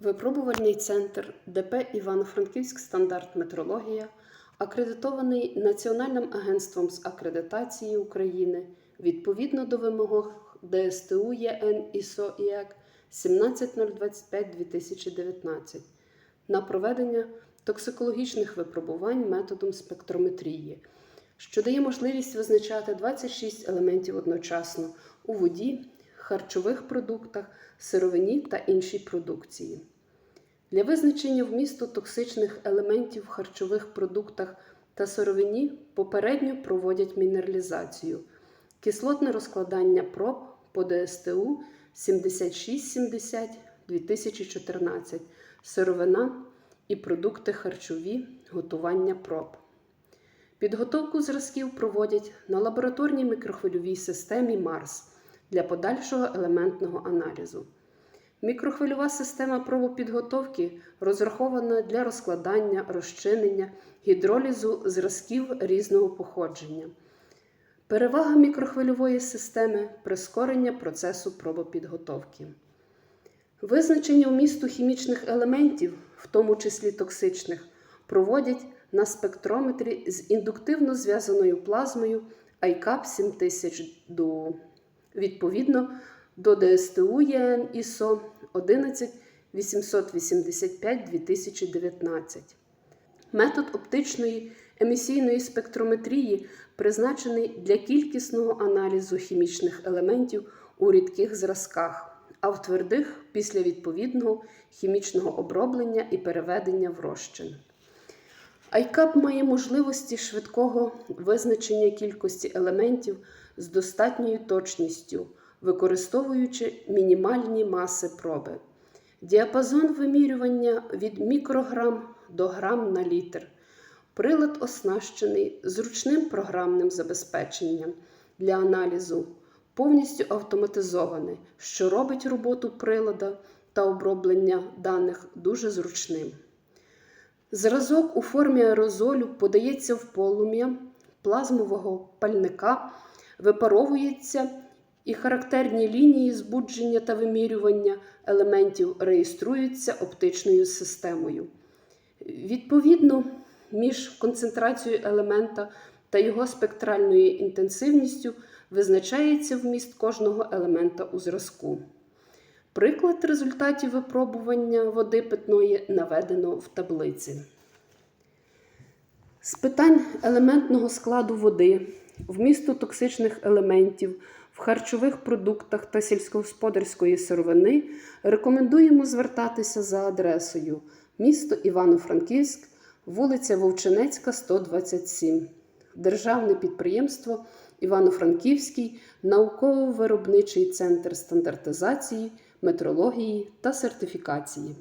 Випробувальний центр ДП Івано-Франківськ стандарт метрологія, акредитований Національним агентством з акредитації України відповідно до вимог ДСТУ ЄН ІСО ІЕК 17025-2019 на проведення токсикологічних випробувань методом спектрометрії, що дає можливість визначати 26 елементів одночасно у воді, харчових продуктах, сировині та іншій продукції. Для визначення вмісту токсичних елементів в харчових продуктах та сировині попередньо проводять мінералізацію, кислотне розкладання проб по ДСТУ 7670 2014, сировина і продукти харчові, готування проб. Підготовку зразків проводять на лабораторній мікрохвильовій системі МАРС для подальшого елементного аналізу. Мікрохвильова система пробопідготовки розрахована для розкладання, розчинення, гідролізу зразків різного походження. Перевага мікрохвильової системи прискорення процесу пробопідготовки. Визначення вмісту хімічних елементів, в тому числі токсичних, проводять на спектрометрі з індуктивно зв'язаною плазмою ICAP 7000 ДУ, відповідно до ДСТУ ЄН ІСО 11885-2019. Метод оптичної емісійної спектрометрії призначений для кількісного аналізу хімічних елементів у рідких зразках, а в твердих після відповідного хімічного оброблення і переведення в розчин. ICAP має можливості швидкого визначення кількості елементів з достатньою точністю, використовуючи мінімальні маси проби. Діапазон вимірювання від мікрограм до грам на літр. Прилад оснащений зручним програмним забезпеченням для аналізу, повністю автоматизований, що робить роботу прилада та оброблення даних дуже зручним. Зразок у формі аерозолю подається в полум'я плазмового пальника, випаровується і характерні лінії збудження та вимірювання елементів реєструються оптичною системою. Відповідно, між концентрацією елемента та його спектральною інтенсивністю визначається вміст кожного елемента у зразку. Приклад результатів випробування води питної наведено в таблиці. З питань елементного складу води, вмісту токсичних елементів в харчових продуктах та сільськогосподарської сировини рекомендуємо звертатися за адресою місто Івано-Франківськ, вулиця Вовчинецька, 127, Державне підприємство Івано-Франківський науково-виробничий центр стандартизації, метрології та сертифікації.